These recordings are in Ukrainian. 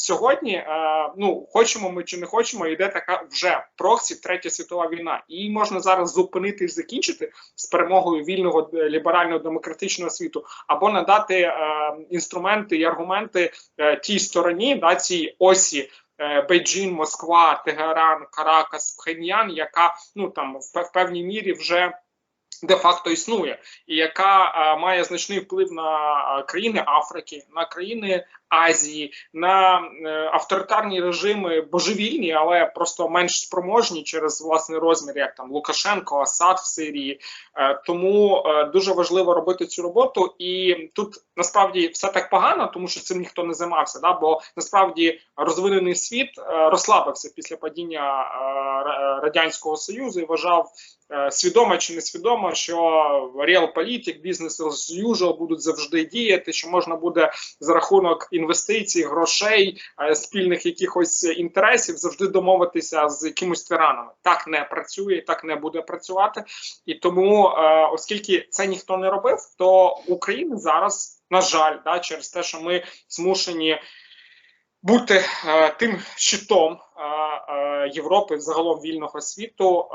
сьогодні, е, ну хочемо ми чи не хочемо, йде така вже проксі третя світова війна. І можна зараз зупинити і закінчити з перемогою вільного е, ліберального демократичного світу, або надати е, інструменти і аргументи тій стороні, да, цій осі. Бейджін, Москва, Тегеран, Каракас, Пхеньян, яка ну там в певній мірі вже де-факто існує, і яка має значний вплив на країни Африки, на країни Азії, на е, авторитарні режими божевільні, але просто менш спроможні через власний розмір, як там Лукашенко, Асад в Сирії. Е, тому е, дуже важливо робити цю роботу, і тут насправді все так погано, тому що цим ніхто не займався. Да? Бо насправді розвинений світ розслабився після падіння е, радянського союзу і вважав е, свідомо чи несвідомо, що реал-політик, бізнес as usual будуть завжди діяти, що можна буде за рахунок інвестицій, грошей, е, спільних якихось інтересів завжди домовитися з якимось тиранами. Так не працює, так не буде працювати. І тому, е, оскільки це ніхто не робив, то Україна зараз, на жаль, да, через те, що ми змушені бути е, тим щитом е, е, Європи, загалом вільного світу,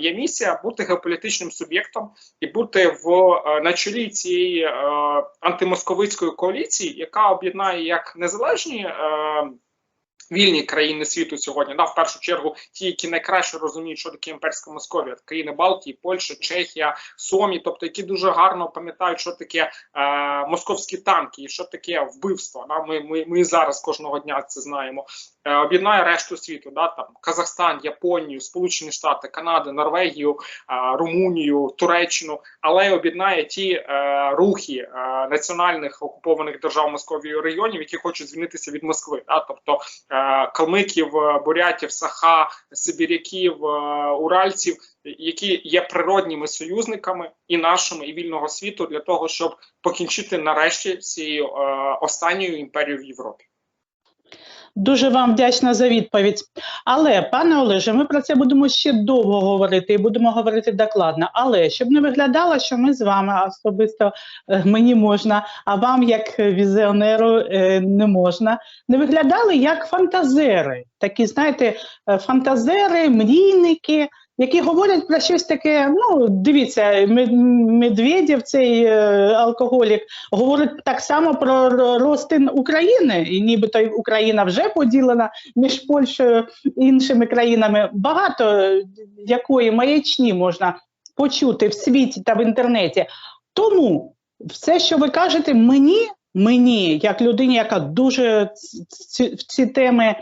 є місія бути геополітичним суб'єктом і бути в на чолі цієї антимосковицької коаліції, яка об'єднає як незалежні. Вільні країни світу сьогодні, да, в першу чергу, ті, які найкраще розуміють, що таке імперська Московія, країни Балтії, Польща, Чехія, Сомі, тобто які дуже гарно пам'ятають, що таке е, московські танки і що таке вбивство. Да, ми, ми, ми зараз кожного дня це знаємо. Е, об'єднає решту світу, да, там Казахстан, Японію, Сполучені Штати, Канаду, Норвегію, е, Румунію, Туреччину, але об'єднає ті е, рухи е, національних окупованих держав Московії регіонів, які хочуть звільнитися від Москви. Да, тобто е, калмиків, е, бурятів, саха, сибіряків, е, уральців, які є природніми союзниками і нашими, і вільного світу для того, щоб покінчити нарешті цією е, останньою імперією в Європі. Дуже вам вдячна за відповідь. Але, пане Олеже, ми про це будемо ще довго говорити і будемо говорити докладно. Але щоб не виглядало, що ми з вами особисто е, мені можна, а вам, як візіонеру, е, не можна. Не виглядали як фантазери, такі, знаєте, е, фантазери, мрійники. Які говорять про щось таке, ну дивіться, Мед- Медведєв, цей е, алкоголік, говорить так само про р- розтин України, і нібито Україна вже поділена між Польщею і іншими країнами. Багато е, якої маячні можна почути в світі та в інтернеті. Тому все, що ви кажете, мені, мені, як людині, яка дуже в ці теми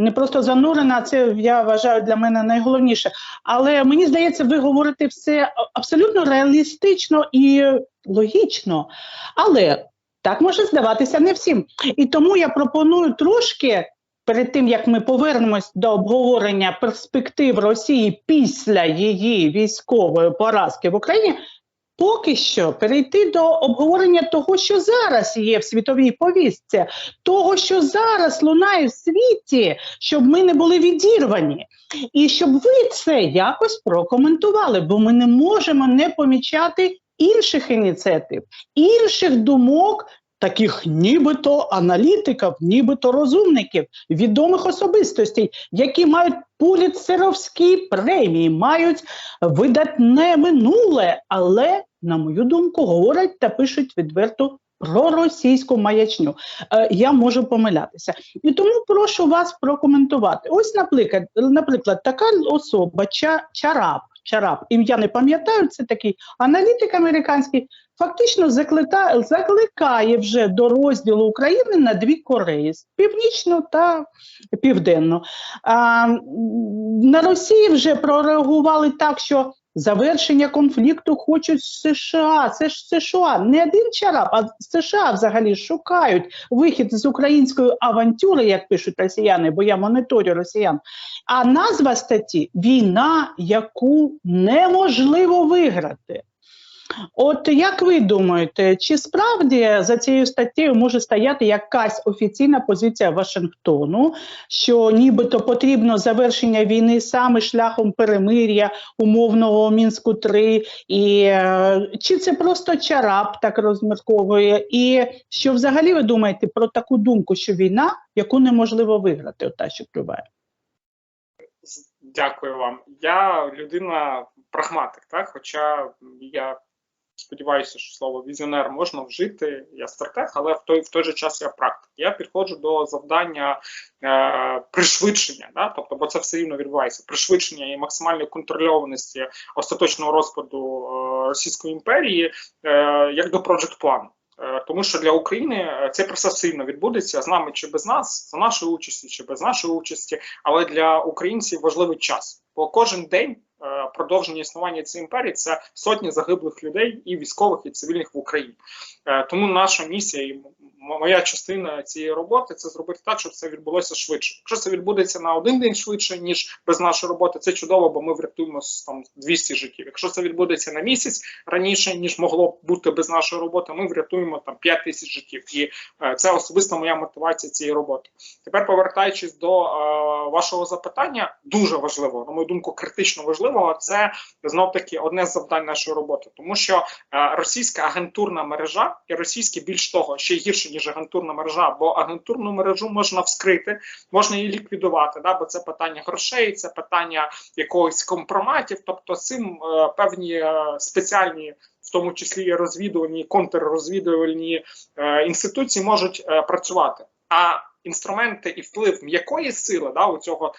не просто занурена, це я вважаю для мене найголовніше. Але мені здається, ви говорите все абсолютно реалістично і логічно. Але так може здаватися не всім. І тому я пропоную трошки. Перед тим як ми повернемось до обговорення перспектив Росії після її військової поразки в Україні, поки що перейти до обговорення того, що зараз є в світовій повістці, того, що зараз лунає в світі, щоб ми не були відірвані, і щоб ви це якось прокоментували, бо ми не можемо не помічати інших ініціатив, інших думок. Таких нібито аналітиків, нібито розумників, відомих особистостей, які мають пуліцеровські премії, мають видатне минуле, але, на мою думку, говорять та пишуть відверто про російську маячню. Е, я можу помилятися. І тому прошу вас прокоментувати. Ось, наприклад, наприклад така особа Ча, Чарап, Чарап, ім'я не пам'ятаю, це такий аналітик американський, фактично закликає, вже до розділу України на дві Кореї північну та південну. А, на Росії вже прореагували так, що завершення конфлікту хочуть США. Це ж США, не один чарап, а США взагалі шукають вихід з української авантюри, як пишуть росіяни, бо я моніторю росіян. А назва статті війна, яку неможливо виграти. От як ви думаєте, чи справді за цією статтею може стояти якась офіційна позиція Вашингтону, що нібито потрібно завершення війни саме шляхом перемир'я умовного мінську 3 і е, чи це просто чарап так розмірковує? І що взагалі ви думаєте про таку думку, що війна, яку неможливо виграти, ота що триває? Дякую вам. Я людина прагматик, так? Хоча я сподіваюся, що слово візіонер можна вжити, я стратег, але в той в той же час я практик. Я підходжу до завдання е, пришвидшення, да? тобто, бо це все рівно відбувається, пришвидшення і максимальної контрольованості остаточного розпаду е, Російської імперії е, як до Project плану. Е, Тому що для України е, цей процес рівно відбудеться з нами чи без нас, за нашої участі чи без нашої участі, але для українців важливий час, бо кожен день продовження існування цієї імперії це сотні загиблих людей і військових, і цивільних в Україні. Е, Тому наша місія і моя частина цієї роботи це зробити так, щоб це відбулося швидше. Якщо це відбудеться на один день швидше ніж без нашої роботи, це чудово, бо ми врятуємо там 200 життів. Якщо це відбудеться на місяць раніше ніж могло б бути без нашої роботи, ми врятуємо там 5 тисяч життів. І е, це особисто моя мотивація цієї роботи. Тепер повертаючись до е, вашого запитання, дуже важливо, на мою думку, критично важливого, це знов таки одне з завдань нашої роботи, тому що е, російська агентурна мережа і російські більш того ще гірше ніж агентурна мережа, бо агентурну мережу можна вскрити, можна її ліквідувати, да, бо це питання грошей, це питання якогось компроматів. Тобто, цим е, певні е, спеціальні. В тому числі розвідувальні контррозвідувальні е, інституції можуть е, працювати. А інструменти і вплив м'якої сили, да, у цього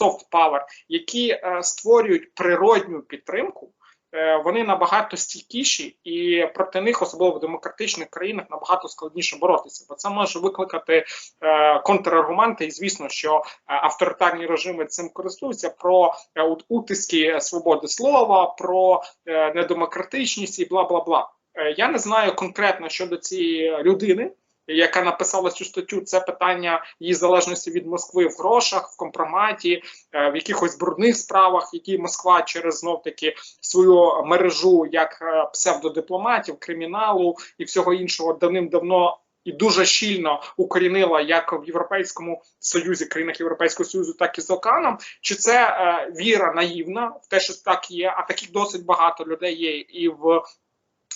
soft power, які е, створюють природню підтримку, е, вони набагато стійкіші, і проти них, особливо в демократичних країнах, набагато складніше боротися. Бо це може викликати е, контраргументи, і звісно, що е, авторитарні режими цим користуються про е, утиски свободи слова, про е, недемократичність і бла бла бла. Е, Я не знаю конкретно щодо цієї людини, яка написала цю статтю. Це питання її залежності від Москви в грошах, в компроматі, е, в якихось брудних справах, які Москва через знов таки свою мережу як е, псевдодипломатів, криміналу і всього іншого давним-давно. І дуже щільно укорінила як в Європейському Союзі, країнах Європейського Союзу, так і з Оканом. Чи це е, віра наївна в те, що так є? А таких досить багато людей є і в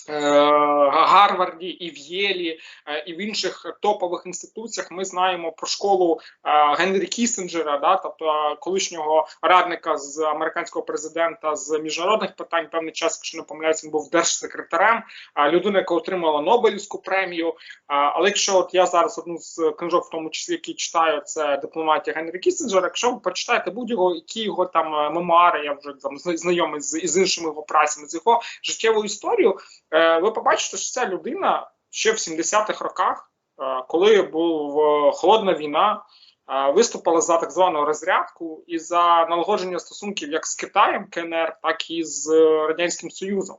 Гарварді, і в Єлі, е, і в інших топових інституціях. Ми знаємо про школу е, Генрі Кісінджера, да, тобто е, колишнього радника з американського президента з міжнародних питань. Певний час, якщо не помиляюсь, він був держсекретарем, е, людина, яка отримала Нобелівську премію. Е, Але якщо от я зараз одну з книжок, в тому числі які читаю, це дипломатія Генрі Кісінджера. Якщо ви почитаєте будь-його, які його там е, мемуари, я вже там зна- знайомий з із іншими його працями, з його життєвою історією, е, ви побачите, що ця людина ще в 70-х роках, е, коли була холодна війна. е, Виступила за так звану розрядку і за налагодження стосунків як з Китаєм КНР, так і з е, Радянським Союзом.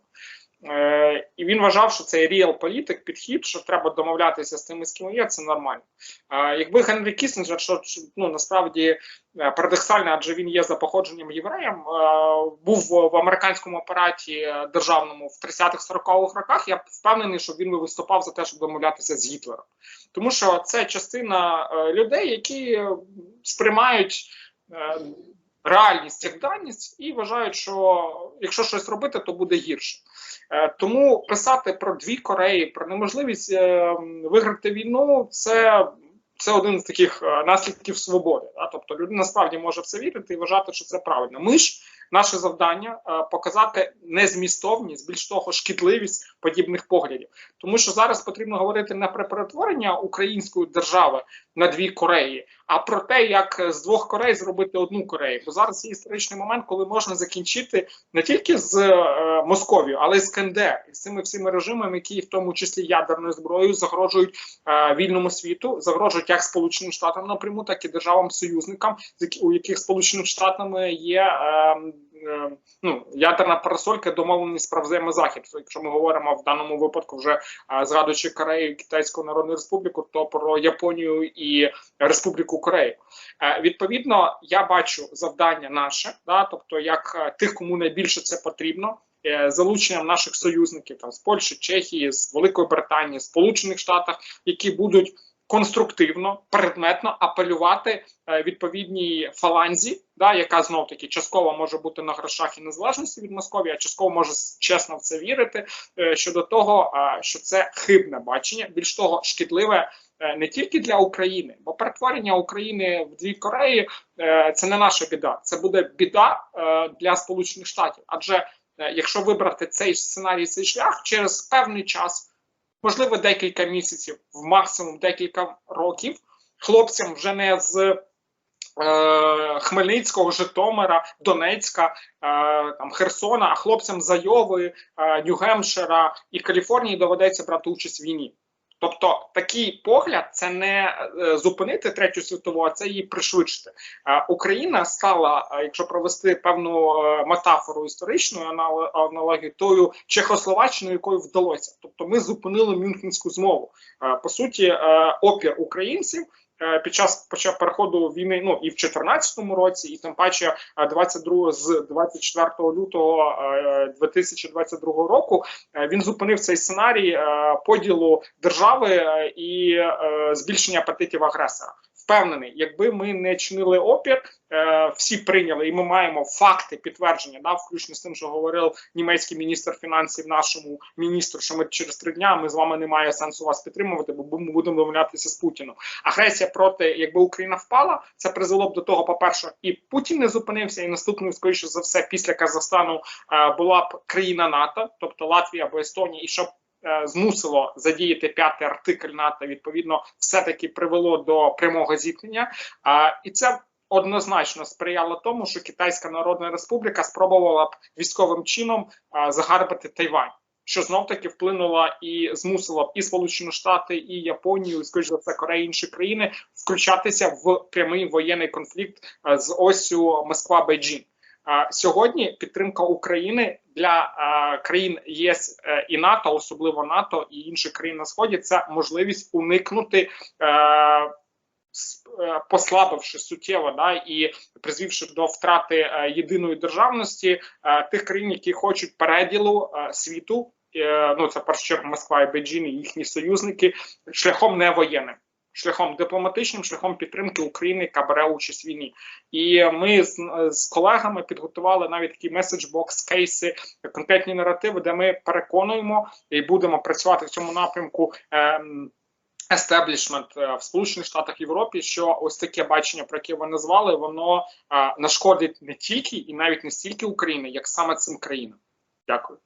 Е, і він вважав, що цей реал політик підхід, що треба домовлятися з тими, з ким є, це нормально. Е, якби Генрі Кісінджер, що ну насправді е, парадоксально, адже він є за походженням євреєм, е, був в, американському апараті державному в 30-х 40-х роках. Я впевнений, що він би виступав за те, щоб домовлятися з Гітлером, тому що це частина е, людей, які сприймають. Реальність як даність і вважають, що якщо щось робити, то буде гірше. Е, Тому писати про дві Кореї, про неможливість е, виграти війну, це, це один з таких е, наслідків свободи. Да? Тобто людина справді може в це вірити і вважати, що це правильно. Ми ж наше завдання е, показати незмістовність, більш того, шкідливість подібних поглядів. Тому що зараз потрібно говорити не про перетворення української держави на дві Кореї, а про те, як з двох Корей зробити одну Корею. Бо зараз є історичний момент, коли можна закінчити не тільки з е, Московією, але й з КНДР і з цими всіми режимами, які в тому числі ядерною зброєю загрожують е, вільному світу, загрожують як Сполученим Штатам напряму, так і державам-союзникам, з які- у яких Сполученими Штатами є. Е, Ну, ядерна парасолька домовленість про взаємозахід. Якщо ми говоримо в даному випадку, вже е, згадуючи Корею і Китайську Народну Республіку, то про Японію і Республіку Корею. Е, Відповідно, я бачу завдання наше, да, тобто як тих, кому найбільше це потрібно, залученням наших союзників там з Польщі, Чехії, з Великої Британії, Сполучених Штатах, які будуть конструктивно, предметно апелювати е, відповідній фаланзі, да, яка знов таки частково може бути на грошах і незалежності від Московії, а частково може чесно в це вірити е, щодо того, е, що це хибне бачення, більш того, шкідливе. Не тільки для України, бо перетворення України в дві Кореї це не наша біда, це буде біда для Сполучених Штатів. Адже якщо вибрати цей сценарій, цей шлях через певний час, можливо, декілька місяців, в максимум декілька років, хлопцям вже не з е, Хмельницького, Житомира, Донецька, е, там Херсона, а хлопцям з Айови, е, Нью-Гемшера і Каліфорнії доведеться брати участь в війні. Тобто такий погляд це не е, зупинити третю світову, а це її пришвидшити. Е, Україна стала, е, якщо провести певну метафору історичну анал- аналогію, тою Чехословаччиною, якою вдалося. Тобто ми зупинили Мюнхенську змову. По суті, опір українців. Е, Під час почав переходу війни, ну і в 2014 році, і тим паче е, 22 з 24 лютого е, 2022 року е, він зупинив цей сценарій е, поділу держави е, і е, збільшення апетитів агресора. Впевнений, якби ми не чинили опір, е, всі прийняли, і ми маємо факти підтвердження, да, включно з тим, що говорив німецький міністр фінансів нашому міністру, що ми через три дня ми з вами не має сенсу вас підтримувати, бо ми будемо домовлятися з Путіном. Агресія проти, якби Україна впала, це призвело б до того, по-перше, і Путін не зупинився, і наступним, скоріше за все, після Казахстану е, була б країна НАТО, тобто Латвія або Естонія, і щоб е, змусило задіяти п'ятий артикль НАТО, відповідно, все-таки привело до прямого зіткнення. І це однозначно сприяло тому, що Китайська Народна Республіка спробувала б військовим чином а, загарбати Тайвань. Що знов таки вплинуло і змусило і Сполучені Штати, і Японію, і скоріш за все Корея, і інші країни включатися в прямий воєнний конфлікт е, з осю Москва-Бейджін. Сьогодні підтримка України для е, країн ЄС е, і НАТО, особливо НАТО і інших країн на сході, це можливість уникнути. Е, е, Послабивши суттєво да і призвівши до втрати е, єдиної державності е, тих країн, які хочуть переділу е, світу, е, ну це першу Москва і Бейджін і їхні союзники, шляхом не воєнним, шляхом дипломатичним, шляхом підтримки України, яка бере участь в війні. І ми з, з колегами підготували навіть такі меседжбокс, кейси, конкретні наративи, де ми переконуємо і будемо працювати в цьому напрямку. ем, Естеблішмент е, в Сполучених Штатах Європі, що ось таке бачення, про яке ви назвали, воно е, нашкодить не тільки і навіть не стільки Україні, як саме цим країнам. Дякую.